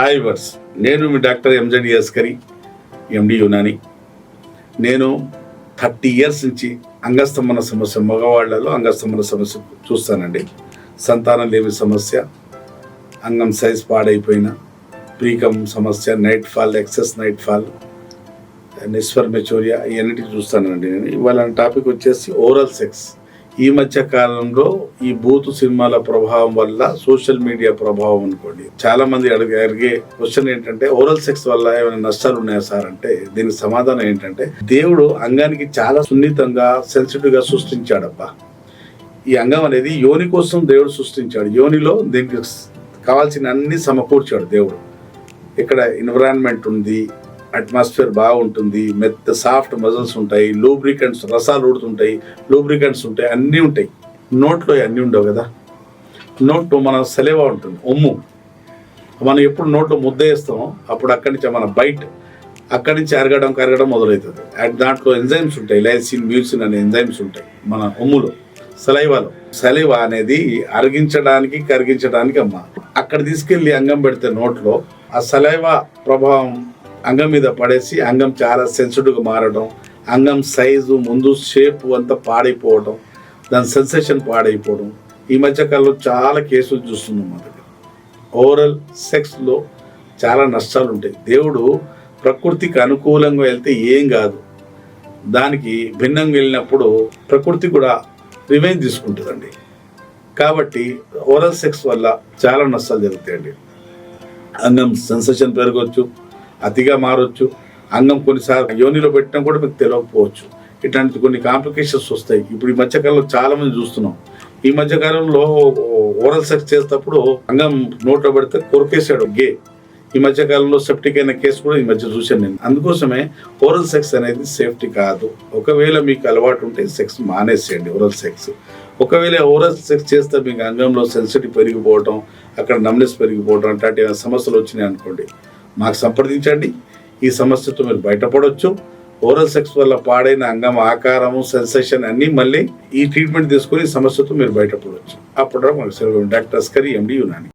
Hi వర్స్ నేను మీ doctor MZ Askari MD Unani నేను థర్టీ ఇయర్స్ నుంచి అంగస్తంభన సమస్య మగవాళ్ళలో అంగస్తంభన సమస్య చూస్తానండి. సంతానం లేని సమస్య అంగం సైజ్ పాడైపోయిన ప్రీకం సమస్య night fall excess night fall నిస్వర్ మెచోరియా చూస్తానండి నేను. ఇవాళ టాపిక్ వచ్చేసి ఓరల్ సెక్స్ ఈ మధ్య కాలంలో ఈ బూత్ సినిమాల ప్రభావం వల్ల సోషల్ మీడియా ప్రభావం అనుకోండి. చాలా మంది అడిగే అడిగే క్వశ్చన్ ఏంటంటే ఓరల్ సెక్స్ వల్ల ఏమైనా నష్టాలు ఉన్నాయా సార్ అంటే దీనికి సమాధానం ఏంటంటే దేవుడు అంగానికి చాలా సున్నితంగా సెన్సిటివ్గా సృష్టించాడబ్బా. ఈ అంగం అనేది యోని కోసం దేవుడు సృష్టించాడు. యోనిలో దీనికి కావాల్సిన అన్ని సమకూర్చాడు దేవుడు. ఇక్కడ ఎన్విరాన్మెంట్ ఉంది అట్మాస్ఫియర్ బాగుంటుంది మెత్త సాఫ్ట్ మజిల్స్ ఉంటాయి లూబ్రికెంట్స్ రసాలు ఊడుతుంటాయి లూబ్రికెంట్స్ ఉంటాయి అన్నీ ఉంటాయి. నోట్లో అన్నీ ఉండవు కదా? నోట్లో మన సెలవ ఉంటుంది ఉమ్ము మనం ఎప్పుడు నోట్లో ముద్ద వేస్తామో అప్పుడు అక్కడి నుంచి మన బయట అక్కడి నుంచి అరగడం కరగడం మొదలవుతుంది. అట్ దాంట్లో ఎంజైమ్స్ ఉంటాయి లైసిన్ మ్యూసిన్ అనే ఎంజైమ్స్ ఉంటాయి మన ఉమ్ములో సలైవాలో. సలైవా అనేది అరిగించడానికి కరిగించడానికి అమ్మ. అక్కడ తీసుకెళ్ళి అంగం పెడితే నోట్లో ఆ సెలైవ ప్రభావం అంగం మీద పడేసి అంగం చాలా సెన్సిటివ్గా మారడం అంగం సైజు ముందు షేప్ అంతా పాడైపోవడం దాని సెన్సేషన్ పాడైపోవడం. ఈ మధ్య కాలంలో చాలా కేసులు చూస్తున్నాం మన దగ్గర. ఓవరాల్ సెక్స్లో చాలా నష్టాలు ఉంటాయి. దేవుడు ప్రకృతికి అనుకూలంగా వెళ్తే ఏం కాదు. దానికి భిన్నంగా వెళ్ళినప్పుడు ప్రకృతి కూడా రివెంజ్ తీసుకుంటుందండి. కాబట్టి ఓరల్ సెక్స్ వల్ల చాలా నష్టాలు జరుగుతాయండి. అంగం సెన్సేషన్ పెరగవచ్చు అతిగా మారొచ్చు. అంగం కొన్నిసార్లు యోనిలో పెట్టినా కూడా మీకు తెలియకపోవచ్చు ఇట్లాంటి కొన్ని కాంప్లికేషన్స్ వస్తాయి. ఇప్పుడు ఈ మధ్యకాలంలో చాలా మంది చూస్తున్నాం. ఈ మధ్యకాలంలో ఓరల్ సెక్స్ చేసేటప్పుడు అంగం నోట్లో పెడితే కొరికేసాడు గే. ఈ మధ్యకాలంలో సెప్టిక్ అయిన కేసు కూడా ఈ మధ్య చూశాను నేను. అందుకోసమే ఓరల్ సెక్స్ అనేది సేఫ్టీ కాదు. ఒకవేళ మీకు అలవాటు ఉంటే సెక్స్ మానేసేయండి ఓరల్ సెక్స్ ఒకవేళ ఓరల్ సెక్స్ చేస్తే మీకు అంగంలో సెన్సిటివ్ పెరిగిపోవటం అక్కడ నమ్నెస్ పెరిగిపోవటం అట్లాంటి సమస్యలు వచ్చినాయి అనుకోండి. మాకు సంప్రదించండి. ఈ సమస్యతో మీరు బయటపడవచ్చు ఓరల్ సెక్స్ వల్ల పాడైన అంగం ఆకారము సెన్సేషన్ అన్నీ మళ్ళీ ఈ ట్రీట్మెంట్ తీసుకొని సమస్యతో మీరు బయటపడవచ్చు అప్పుడు మనకు డాక్టర్ అస్కరి ఎండి యునాని.